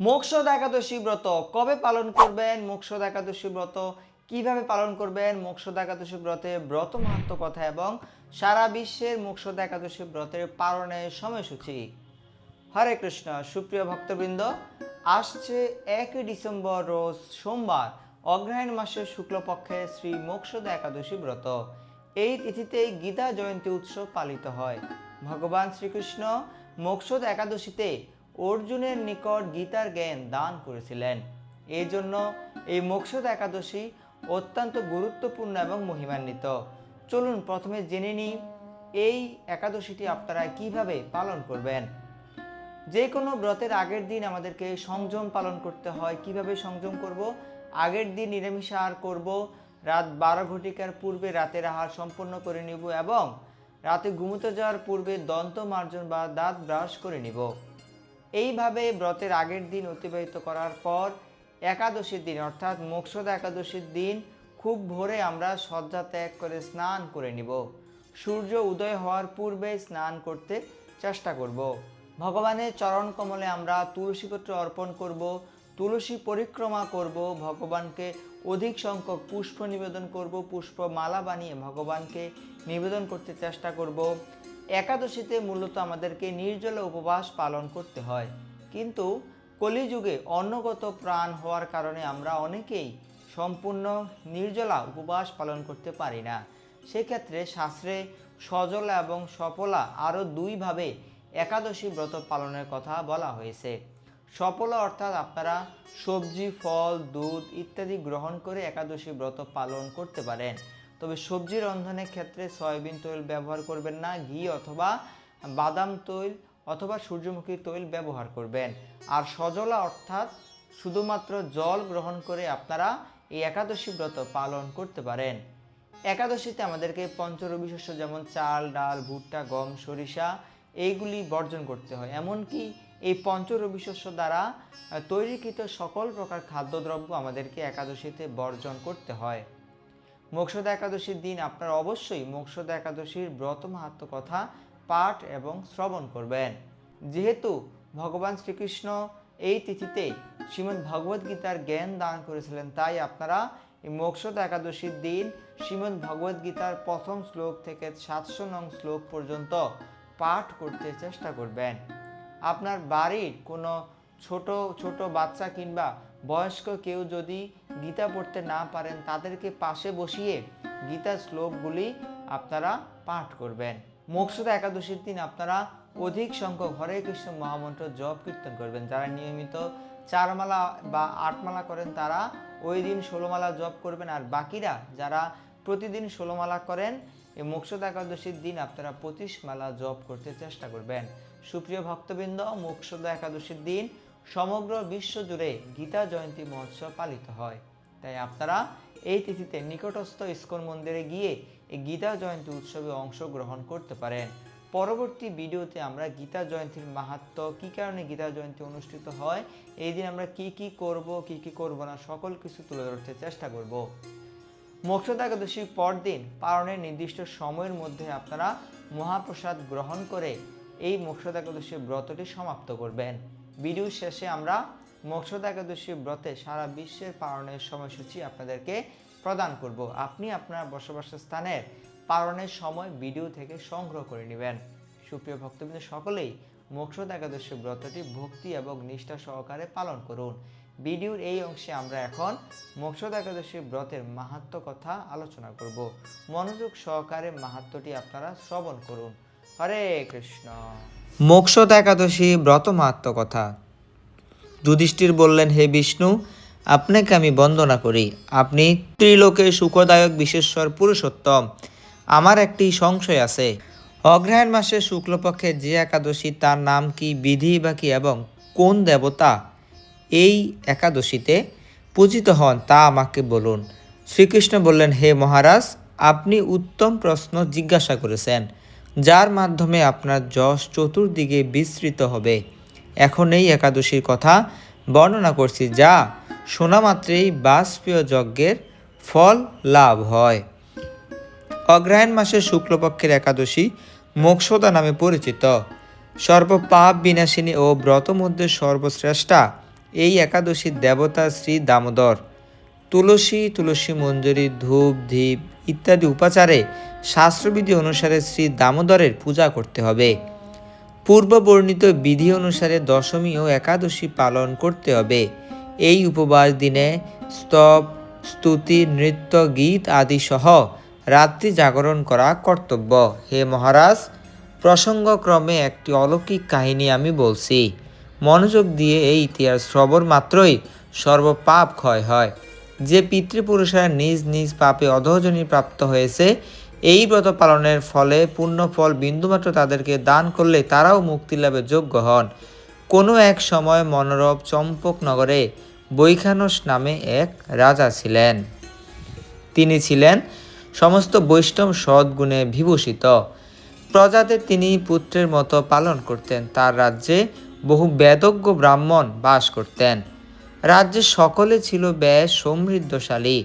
মোক্ষদ একাদশী ব্রত কবে পালন করবেন? মোক্ষদ একাদশী ব্রত কীভাবে পালন করবেন? মোক্ষদ একাদশী ব্রতের ব্রত মাহাত্ম কথা এবং সারা বিশ্বের মোক্ষদ একাদশী ব্রতের পালনের সময়সূচি। হরে কৃষ্ণ। সুপ্রিয় ভক্তবৃন্দ, আসছে একই ডিসেম্বর রোজ সোমবার, অগ্রহায়ণ মাসের শুক্লপক্ষে শ্রী মোক্ষদ একাদশী ব্রত। এই তিথিতেই গীতা জয়ন্তী উৎসব পালিত হয়। ভগবান শ্রীকৃষ্ণ মোক্ষদ একাদশীতে অর্জুনের নিকট গীতার জ্ঞান দান করেছিলেন। এই জন্য এই মোক্ষদ একাদশী অত্যন্ত গুরুত্বপূর্ণ এবং মহিমান্বিত। চলুন প্রথমে জেনে নিই, এই একাদশীটি আপনারা কীভাবে পালন করবেন? যে কোনো ব্রতের আগের দিন আমাদেরকে সংযম পালন করতে হয়। কীভাবে সংযম করব? আগের দিন নিরামিষ আহার করব। রাত বারো ঘটিকার পূর্বে রাতের আহার সম্পন্ন করে নিব এবং রাতে ঘুমোতে যাওয়ার পূর্বে দন্ত মার্জন বা দাঁত ব্রাশ করে নিব। এইভাবে ব্রতের আগের দিন অতিবাহিত করার পর একাদশীর দিন, অর্থাৎ মোক্ষদ একাদশীর দিন, খুব ভোরে আমরা শয্যা ত্যাগ করে স্নান করে নিব। সূর্য উদয় হওয়ার পূর্বে স্নান করতে চেষ্টা করব। ভগবানের চরণ কমলে আমরা তুলসীপত্র অর্পণ করব, তুলসী পরিক্রমা করব, ভগবানকে অধিক সংখ্যক পুষ্প নিবেদন করব পুষ্প মালা বানিয়ে ভগবানকে নিবেদন করতে চেষ্টা করব। একাদশীতে মূলত আমাদেরকে নির্জলা উপবাস পালন করতে হয়। কিন্তু কলিযুগে অন্নগত প্রাণ হওয়ার কারণে আমরা অনেকেই সম্পূর্ণ নির্জলা উপবাস পালন করতে পারি না। সেক্ষেত্রে শাস্ত্রে সজলা এবং সফলা আরও দুইভাবে একাদশী ব্রত পালনের কথা বলা হয়েছে। সফলা অর্থাৎ আপনারা সবজি, ফল, দুধ ইত্যাদি গ্রহণ করে একাদশী ব্রত পালন করতে পারেন। তবে সবজি রন্ধনের ক্ষেত্রে সয়াবিন তৈল ব্যবহার করবেন না, ঘি অথবা বাদাম তৈল অথবা সূর্যমুখী তৈল ব্যবহার করবেন। আর সজলা অর্থাৎ শুধুমাত্র জল গ্রহণ করে আপনারা এই একাদশী ব্রত পালন করতে পারেন। একাদশীতে আমাদেরকে পঞ্চরবি শস্য যেমন চাল, ডাল, ভুট্টা, গম, সরিষা এইগুলি বর্জন করতে হয়। এমনকি এই পঞ্চরবি শস্য দ্বারা তৈরিকৃত সকল প্রকার খাদ্যদ্রব্য আমাদেরকে একাদশীতে বর্জন করতে হয়। মোক্ষদা একাদশীর দিন আপনারা অবশ্যই মোক্ষদা একাদশীর ব্রত মাহাত্ম কথা পাঠ এবং শ্রবণ করবেন। যেহেতু ভগবান শ্রীকৃষ্ণ এই তিথিতে শ্রীমদ্ ভগবদ গীতার জ্ঞান দান করেছিলেন, তাই আপনারা এই মোক্ষদা একাদশীর দিন শ্রীমদ্ ভগবদ গীতার প্রথম শ্লোক থেকে সাতশো নং শ্লোক পর্যন্ত পাঠ করতে চেষ্টা করবেন। আপনার বাড়ির কোনো ছোট ছোট বাচ্চা কিংবা বয়স্ক কেউ যদি গীতা পড়তে না পারেন, তাদেরকে পাশে বসিয়ে গীতার শ্লোকগুলি আপনারা পাঠ করবেন। মোক্ষদা একাদশীর দিন আপনারা অধিক সংখ্যক হরে কৃষ্ণ মহামন্ত্র জপ কীর্তন করবেন। যারা নিয়মিত চারমালা বা আটমালা করেন, তারা ওই দিন ষোলোমালা জপ করবেন। আর বাকিরা যারা প্রতিদিন ষোলোমালা করেন, এই মোক্ষদা একাদশীর দিন আপনারা পঁচিশ মালা জপ করতে চেষ্টা করবেন। সুপ্রিয় ভক্তবৃন্দ মোক্ষদা একাদশীর দিন সমগ্র বিশ্ব জুড়ে গীতা জয়ন্তী মহোৎসব পালিত হয়। তাই আপনারা এই তিথিতে নিকটস্থ ইস্কন মন্দিরে গিয়ে এই গীতা জয়ন্তী উৎসবে অংশগ্রহণ করতে পারেন। পরবর্তী ভিডিওতে আমরা গীতা জয়ন্তীর মাহাত্ম, কী কারণে গীতা জয়ন্তী অনুষ্ঠিত হয়, এই দিন আমরা কি কি করব, কি কি করব না, সকল কিছু তুলে ধরতে চেষ্টা করব। মোক্ষদা একাদশীর পরদিন পালনের নির্দিষ্ট সময়ের মধ্যে আপনারা মহাপ্রসাদ গ্রহণ করে এই মোক্ষদা একাদশীর ব্রতটি সমাপ্ত করবেন। ভিডিও শেষে আমরা মোক্ষদা একাদশী ব্রতে সারা বিশ্বের পালনের সময়সূচি আপনাদেরকে প্রদান করব। আপনি আপনার বসবাসের স্থানের পালনের সময় ভিডিও থেকে সংগ্রহ করে নেবেন। সুপ্রিয় ভক্তবৃন্দ, সকলেই মোক্ষদা একাদশী ব্রতটি ভক্তি এবং নিষ্ঠা সহকারে পালন করুন। ভিডিওর এই অংশে আমরা এখন মোক্ষদা একাদশী ব্রতের মাহাত্ম কথা আলোচনা করব। মনোযোগ সহকারে মাহাত্মটি আপনারা শ্রবণ করুন। হরে কৃষ্ণ। মোক্ষদা একাদশী ব্রত মাহাত্ম কথা। যুধিষ্ঠির বললেন, হে বিষ্ণু, আপনাকে আমি বন্দনা করি। আপনি ত্রিলোকে সুখদায়ক বিশেশ্বর পুরুষোত্তম। আমার একটি সংশয় আছে। অগ্রহায়ণ মাসের শুক্লপক্ষে যে একাদশী, তার নাম কি, বিধি বা কি এবং কোন দেবতা এই একাদশীতে পূজিত হন, তা আমাকে বলুন। শ্রীকৃষ্ণ বললেন, হে মহারাজ, আপনি উত্তম প্রশ্ন জিজ্ঞাসা করেছেন। যার মাধ্যমে আপনার যশ চতুর্দিকে বিস্তৃত হবে। এখন এই একাদশীর কথা বর্ণনা করছি যা শোনা মাত্রেই বাষ্পীয় যজ্ঞের ফল লাভ হয়। অগ্রহায়ণ মাসের শুক্লপক্ষের একাদশী মোক্ষদা নামে পরিচিত। সর্বপাপ বিনাশিনী ও ব্রত মধ্যে সর্বশ্রেষ্ঠা এই একাদশীর দেবতা শ্রী দামোদর। তুলসী তুলসী মঞ্জুরি, ধূপ ধীপ ইত্যাদি উপাচারে শাস্ত্রবিধি অনুসারে শ্রী দামোদরের পূজা করতে হবে। পূর্ব বর্ণিত বিধি অনুসারে দশমী ও একাদশী পালন করতে হবে। এই উপবাস দিনে স্তব, স্তুতি, নৃত্য, গীত আদি সহ রাত্রি জাগরণ করা কর্তব্য। হে মহারাজ, প্রসঙ্গক্রমে একটি অলৌকিক কাহিনী আমি বলছি। মনোযোগ দিয়ে এই ইতিহাস শ্রবণ মাত্রই সর্বপাপ ক্ষয় হয়। যে পিতৃপুরুষেরা নিজ নিজ পাপে অধজনী প্রাপ্ত হয়েছে এই ব্রত পালনের ফলে পূর্ণ ফল বিন্দুমাত্র তাদেরকে দান করলে তারাও মুক্তি লাভের যোগ্য হন। কোনো এক সময় মনোরব চম্পকনগরে বৈখানস নামে এক রাজা ছিলেন। তিনি ছিলেন সমস্ত বৈষ্ণব সদ্গুণে বিভূষিত। প্রজাদের তিনি পুত্রের মতো পালন করতেন, তার রাজ্যে বহু বেদজ্ঞ ব্রাহ্মণ বাস করতেন। রাজ্যে সকলে ছিল বেশ সমৃদ্ধশালী।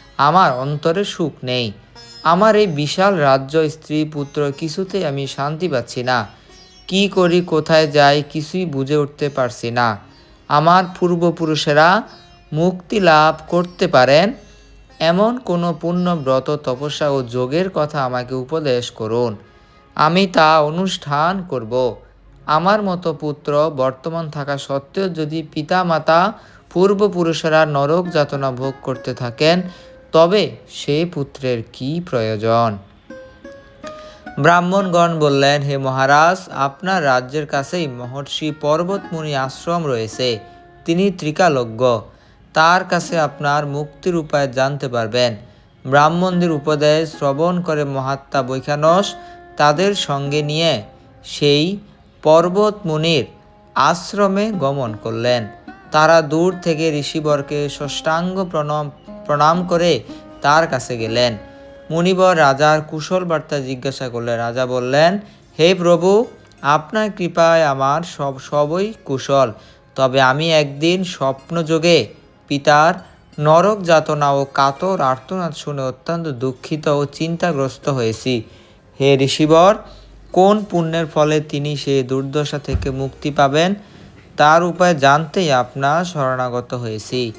আমার অন্তরে সুখ নেই। আমার এই বিশাল রাজ্য স্ত্রী পুত্র কিছুতেই আমি শান্তি পাচ্ছি না। কি করি, কোথায় যাই, কিছুই বুঝে উঠতে পারছি না। আমার পূর্বপুরুষেরা মুক্তি লাভ করতে পারেন? এমন কোনো পূর্ণ ব্রত তপস্যা ও যোগের কথা আমাকে উপদেশ করুন। আমি তা অনুষ্ঠান করব। আমার মতো পুত্র বর্তমান থাকা সত্ত্বেও যদি পিতা মাতা পূর্বপুরুষেরা নরক যাতনা ভোগ করতে থাকেন তবে সে পুত্রের কি প্রয়োজন? ব্রাহ্মণগণ বললেন, হে মহারাজ, আপনার রাজ্যের কাছেই মহর্ষি পর্বতমুনি আশ্রম রয়েছে। তিনি ত্রিকালজ্ঞ তার কাছে আপনার মুক্তির উপায় জানতে পারবেন। ব্রাহ্মণদের উপদেশ শ্রবণ করে মহাত্মা বৈখানস তাদের সঙ্গে নিয়ে সেই পর্বতমুনির আশ্রমে গমন করলেন। তারা দূর থেকে ঋষিবরকে ষষ্ঠাঙ্গ প্রণাম প্রণাম করে তার কাছে গেলেন। মুনিবর রাজার কুশল বার্তা জিজ্ঞাসা করলে রাজা বললেন, হে প্রভু, আপনার কৃপায় আমার সব, সবই কুশল। তবে আমি একদিন স্বপ্নযোগে পিতার নরক যাতনা ও কাতর আর্তনাদ শুনে অত্যন্ত দুঃখিত ও চিন্তাগ্রস্ত হয়েছি। হে ঋষিবর, কোন পুণ্যের ফলে তিনি সেই দুর্দশা থেকে মুক্তি পাবেন? তার উপায় জানতেই আপনার শরণাগত হয়েছি।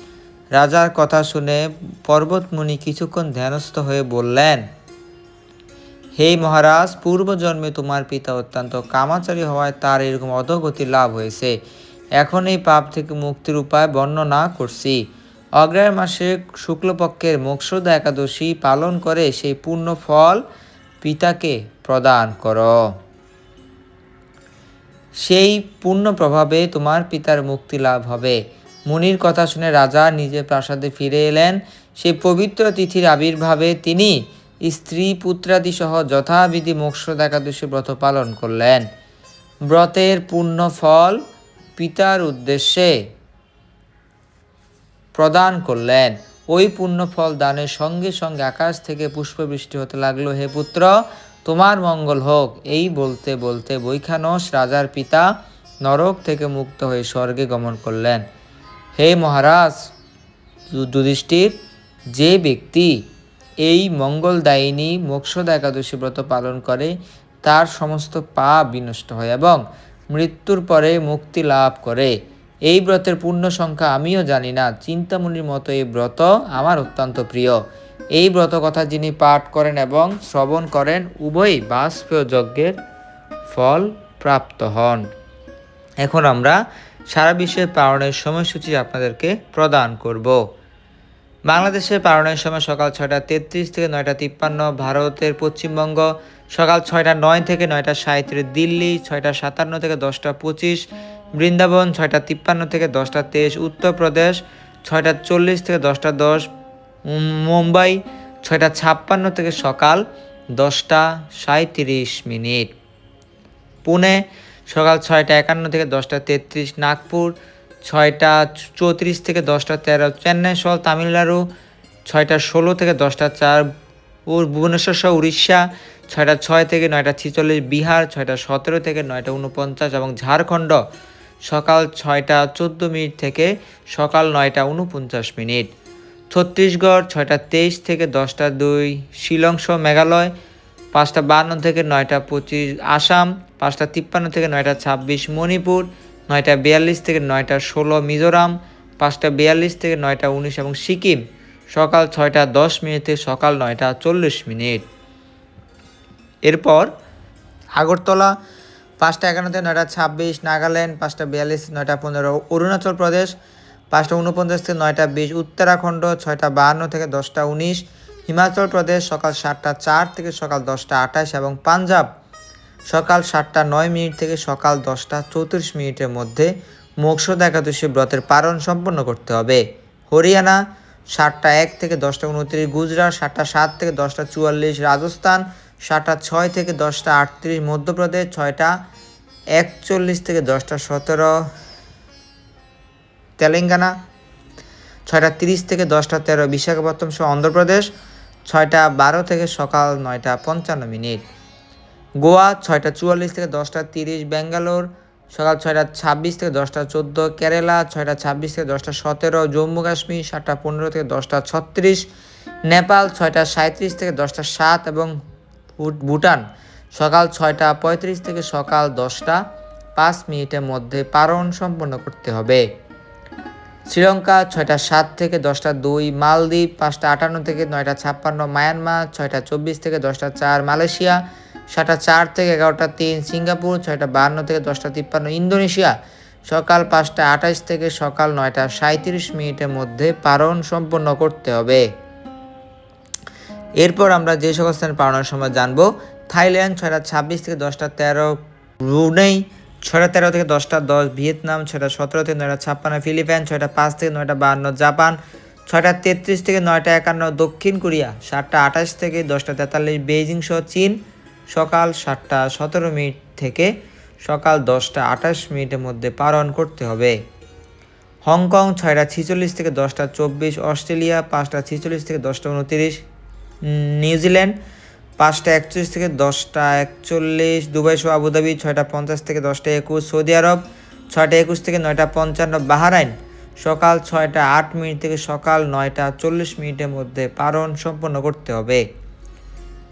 রাজার কথা শুনে পর্বতমুনি কিছুক্ষণ ধ্যানস্থ হয়ে বললেন, হে মহারাজ, পূর্বজন্মে তোমার পিতা অত্যন্ত কামাচারী হওয়ায় তার এরকম অধগতি লাভ হয়েছে। এখন এই পাপ থেকে মুক্তির উপায় বর্ণনা করছি। অগ্রায় মাসে শুক্লপক্ষের মোক্ষদা একাদশী পালন করে সেই পূর্ণ ফল পিতাকে প্রদান করো। সেই পূর্ণ প্রভাবে তোমার পিতার মুক্তি লাভ হবে। মুনির কথা শুনে রাজা নিজে প্রাসাদে ফিরে এলেন। সেই পবিত্র তিথির আবির্ভাবে তিনি স্ত্রী পুত্রাদি সহ যথাবিধি মোক্ষদ একাদশী ব্রত পালন করলেন। ব্রতের পূর্ণ ফল পিতার উদ্দেশ্যে প্রদান করলেন। ওই পূর্ণ ফল দানের সঙ্গে সঙ্গে আকাশ থেকে পুষ্পবৃষ্টি হতে লাগল। হে পুত্র, তোমার মঙ্গল হোক। এই বলতে বলতে বৈখানস রাজার পিতা নরক থেকে মুক্ত হয়ে স্বর্গে গমন করলেন। হে মহারাজ, যুধিষ্ঠির, যে ব্যক্তি এই মঙ্গলদায়িনী মোক্ষদ একাদশী ব্রত পালন করে, তার সমস্ত পাপ বিনষ্ট হয় এবং মৃত্যুর পরে মুক্তি লাভ করে। এই ব্রতের পূর্ণ সংখ্যা আমিও জানি না। চিন্তামণির মতো এই ব্রত আমার অত্যন্ত প্রিয়। এই ব্রত কথা যিনি পাঠ করেন এবং শ্রবণ করেন, উভয়ই বাষ্পীয় যজ্ঞের ফল প্রাপ্ত হন। এখন আমরা সারা বিশ্বের পালনের সময়সূচি আপনাদেরকে প্রদান করব। বাংলাদেশের পালনের সময় সকাল ছয়টা তেত্রিশ থেকে নয়টা তিপ্পান্ন, ভারতের পশ্চিমবঙ্গ সকাল ছয়টা নয় থেকে নয়টা সাঁত্রিশ দিল্লি ছয়টা সাতান্ন থেকে দশটা পঁচিশ, বৃন্দাবন ছয়টা তিপ্পান্ন থেকে দশটা তেইশ, উত্তরপ্রদেশ ছয়টা চল্লিশ থেকে দশটা দশ মুম্বাই ছয়টা ছাপ্পান্ন থেকে সকাল দশটা সাঁত্রিশ মিনিট। পুনে সকাল ছয়টা একান্ন থেকে দশটা তেত্রিশ, নাগপুর ছয়টা চৌত্রিশ থেকে দশটা তেরো, চেন্নাই সহ তামিলনাড়ু ছয়টা ষোলো থেকে দশটা চার ভুবনেশ্বর সহ উড়িষ্যা ছয়টা ছয় থেকে নয়টা ছিচল্লিশ, বিহার ছয়টা সতেরো থেকে নয়টা উনপঞ্চাশ এবং ঝাড়খণ্ড সকাল ছয়টা চোদ্দ মিনিট থেকে সকাল নয়টা উনপঞ্চাশ মিনিট। ছত্তিশগড় ছয়টা তেইশ থেকে দশটা দুই, শিলং সহ মেঘালয় পাঁচটা বান্ন থেকে নয়টা পঁচিশ, আসাম পাঁচটা তিপ্পান্ন থেকে নয়টা ছাব্বিশ মণিপুর, নয়টা বিয়াল্লিশ থেকে নয়টা ষোলো মিজোরাম, পাঁচটা বিয়াল্লিশ থেকে নয়টা উনিশ এবং সিকিম। সকাল ছয়টা দশ মিনিট থেকে সকাল নয়টা চল্লিশ মিনিট। এরপর আগরতলা, পাঁচটা একান্ন থেকে নয়টা ছাব্বিশ, নাগাল্যান্ড, পাঁচটা বিয়াল্লিশ নয়টা পনেরো, অরুণাচল প্রদেশ, পাঁচটা উনপঞ্চাশ থেকে নয়টা বিশ, উত্তরাখণ্ড, ছয়টা বাহান্ন থেকে দশটা উনিশ, হিমাচল প্রদেশ সকাল সাতটা চার থেকে সকাল দশটা আঠাশ এবং পাঞ্জাব। সকাল সাতটা নয় মিনিট থেকে সকাল দশটা চৌত্রিশ মিনিটের মধ্যে মোক্ষদ একাদশী ব্রতের পালন সম্পন্ন করতে হবে। হরিয়ানা সাতটা এক থেকে দশটা উনত্রিশ, গুজরাট সাতটা সাত থেকে দশটা চুয়াল্লিশ, রাজস্থান সাতটা ছয় থেকে দশটা আটত্রিশ, মধ্যপ্রদেশ ছয়টা একচল্লিশ থেকে দশটা সতেরো, তেলেঙ্গানা ছয়টা তিরিশ থেকে দশটা তেরো, বিশাখাপত্তনম সহ অন্ধ্রপ্রদেশ ছয়টা বারো থেকে সকাল নয়টা পঞ্চান্ন মিনিট। গোয়া ছয়টা চুয়াল্লিশ থেকে দশটা তিরিশ, ব্যাঙ্গালোর সকাল ছয়টা ছাব্বিশ থেকে দশটা চোদ্দ, কেরালা ছয়টা ছাব্বিশ থেকে দশটা সতেরো, জম্মু কাশ্মীর সাতটা পনেরো থেকে দশটা ছত্রিশ, নেপাল ছয়টা সাঁত্রিশ থেকে দশটা সাত এবং ভুট- ভুটান সকাল ছয়টা পঁয়ত্রিশ থেকে সকাল দশটা। পাঁচ মিনিটের মধ্যে পারণ সম্পন্ন করতে হবে। শ্রীলঙ্কা ছয়টা সাত থেকে দশটা দুই, মালদ্বীপ পাঁচটা আটান্ন থেকে নয়টা ছাপ্পান্ন, মায়ানমার ছয়টা চব্বিশ থেকে দশটা চার, মালয়েশিয়া সাতটা চার থেকে এগারোটা তিন, সিঙ্গাপুর ছয়টা বাহান্ন থেকে দশটা তিপ্পান্ন, ইন্দোনেশিয়া সকাল পাঁচটা আঠাশ থেকে সকাল নয়টা সাঁত্রিশ মিনিটের মধ্যে পারণ সম্পন্ন করতে হবে। এরপর আমরা যে সকল স্থানে পালনের সময় জানব, থাইল্যান্ড ছয়টা ছাব্বিশ থেকে দশটা তেরো, ব্রুনেই ছয়টা তেরো থেকে দশটা দশ, ভিয়েতনাম ছয়টা সতেরো থেকে নয়টা ছাপ্পান্ন, ফিলিপাইন ছয়টা পাঁচ থেকে নয়টা বাহান্ন জাপান ছয়টা তেত্রিশ থেকে নয়টা একান্ন, দক্ষিণ কোরিয়া সাতটা আঠাশ থেকে দশটা তেতাল্লিশ, বেইজিং সহ চীন সকাল সাতটা সতেরো মিনিট থেকে সকাল দশটা আঠাশ মিনিটের মধ্যে পালন করতে হবে। হংকং ছয়টা ছিচল্লিশ থেকে দশটা চব্বিশ, অস্ট্রেলিয়া পাঁচটা ছিচল্লিশ থেকে দশটা উনতিরিশ নিউজিল্যান্ড পাঁচটা একচল্লিশ থেকে দশটা একচল্লিশ, দুবাই সহ আবুধাবি ছয়টা পঞ্চাশ থেকে দশটা একুশ, সৌদি আরব ছয়টা একুশ থেকে নয়টা পঞ্চান্ন, বাহারাইন সকাল ছয়টা আট মিনিট থেকে সকাল নয়টা চল্লিশ মিনিটের মধ্যে পালন সম্পন্ন করতে হবে।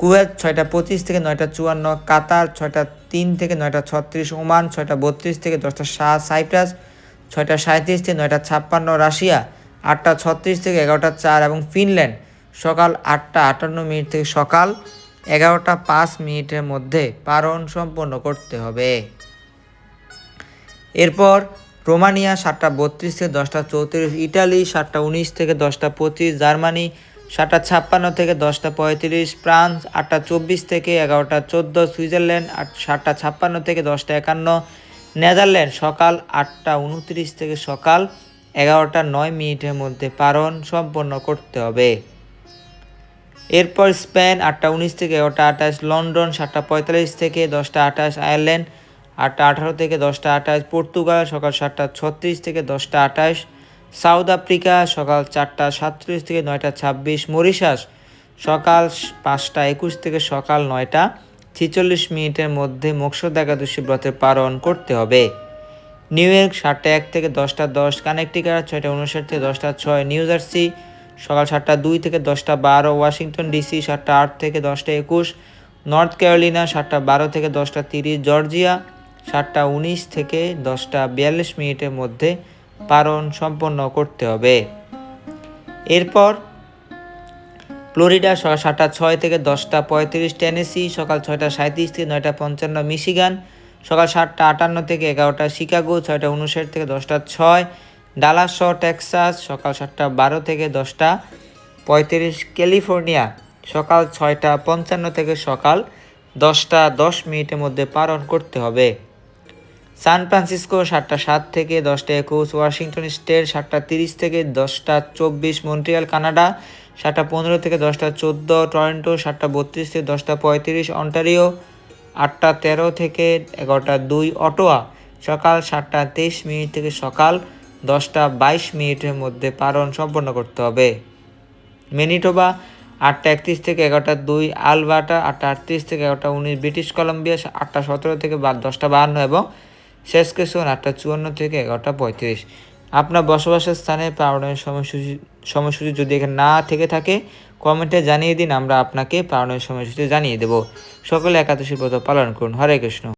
কুয়েত, ছয়টা পঁচিশ থেকে নয়টা চুয়ান্ন, কাতার, ছয়টা তিন থেকে নয়টা ছত্রিশ, ওমান, ছয়টা বত্রিশ থেকে দশটা সাত সাইপ্রাস, ছয়টা সাঁত্রিশ থেকে নয়টা ছাপ্পান্ন, রাশিয়া, আটটা ছত্রিশ থেকে এগারোটা চার এবং ফিনল্যান্ড, সকাল আটটা আটান্ন মিনিট থেকে সকাল এগারোটা পাঁচ মিনিটের মধ্যে পারণ সম্পন্ন করতে হবে। এরপর রোমানিয়া সাতটা বত্রিশ থেকে দশটা চৌত্রিশ, ইটালি সাতটা উনিশ থেকে দশটা পঁচিশ, জার্মানি সাতটা ছাপ্পান্ন থেকে দশটা পঁয়ত্রিশ, ফ্রান্স আটটা চব্বিশ থেকে এগারোটা চোদ্দ, সুইজারল্যান্ড আট, সাতটা ছাপ্পান্ন থেকে দশটা একান্ন, নেদারল্যান্ড সকাল আটটা উনত্রিশ থেকে সকাল এগারোটা নয় মিনিটের মধ্যে পালন সম্পন্ন করতে হবে। এরপর স্পেন আটটা উনিশ থেকে এগারোটা আঠাশ, লন্ডন সাতটা পঁয়তাল্লিশ থেকে দশটা আঠাশ, আয়ারল্যান্ড আটটা আঠারো থেকে দশটা আঠাশ, পর্তুগাল সকাল সাতটা ছত্রিশ থেকে দশটা আঠাশ সাউথ আফ্রিকা, সকাল চারটা সাতত্রিশ থেকে নয়টা ছাব্বিশ মরিশাস, সকাল পাঁচটা একুশ থেকে সকাল নয়টা ছিচল্লিশ মিনিটের মধ্যে মোক্ষদ একাদশী ব্রতের পালন করতে হবে। নিউ ইয়র্ক সাতটা এক থেকে দশটা দশ, কানেকটিকাট ছয়টা উনষাট থেকে দশটা ছয়, নিউ জার্সি সকাল সাতটা দুই থেকে দশটা বারো, ওয়াশিংটন ডিসি সাতটা আট থেকে দশটা একুশ, নর্থ ক্যারোলিনা সাতটা বারো থেকে দশটা তিরিশ, জর্জিয়া সাতটা উনিশ থেকে দশটা বিয়াল্লিশ মিনিটের মধ্যে পালন সম্পন্ন করতে হবে। এরপর ফ্লোরিডা সকাল সাতটা ছয় থেকে দশটা পঁয়ত্রিশ, টেনেসি সকাল ছয়টা সাঁত্রিশ থেকে নয়টা পঞ্চান্ন, মিশিগান সকাল সাতটা আটান্ন থেকে এগারোটা, শিকাগো ছয়টা উনষাট থেকে দশটা ছয়, ডালাস টেক্সাস সকাল সাতটা বারো থেকে দশটা পঁয়ত্রিশ, ক্যালিফোর্নিয়া সকাল ছয়টা পঞ্চান্ন থেকে সকাল দশটা দশ মিনিটের মধ্যে পালন করতে হবে। সান ফ্রান্সিসকো সাতটা সাত থেকে দশটা একুশ, ওয়াশিংটন স্টেট সাতটা তিরিশ থেকে দশটা চব্বিশ, মন্ট্রিয়াল, কানাডা সাতটা পনেরো থেকে দশটা চোদ্দ, টরেন্টো সাতটা বত্রিশ থেকে দশটা পঁয়ত্রিশ, অন্টারিও আটটা তেরো থেকে এগারোটা দুই, অটোয়া সকাল সাতটা তেইশ মিনিট থেকে সকাল দশটা বাইশ মিনিটের মধ্যে পালন সম্পন্ন করতে হবে। মেনিটোবা আটটা একত্রিশ থেকে এগারোটা দুই, আলবার্টা আটটা আটত্রিশ থেকে এগারোটা উনিশ, ব্রিটিশ কলম্বিয়া আটটা সতেরো থেকে দশটা বাহান্ন এবং শেষকেশন আটটা চুয়ান্ন থেকে এগারোটা পঁয়ত্রিশ। আপনার বসবাসের স্থানে পাওয়ানোর সময়সূচি সময়সূচি যদি এখানে না থেকে থাকে কমেন্টে জানিয়ে দিন, আমরা আপনাকে পাওয়ানোর সময়সূচি জানিয়ে দেব। সকলে একাদশী ব্রত পালন করুন। হরে কৃষ্ণ।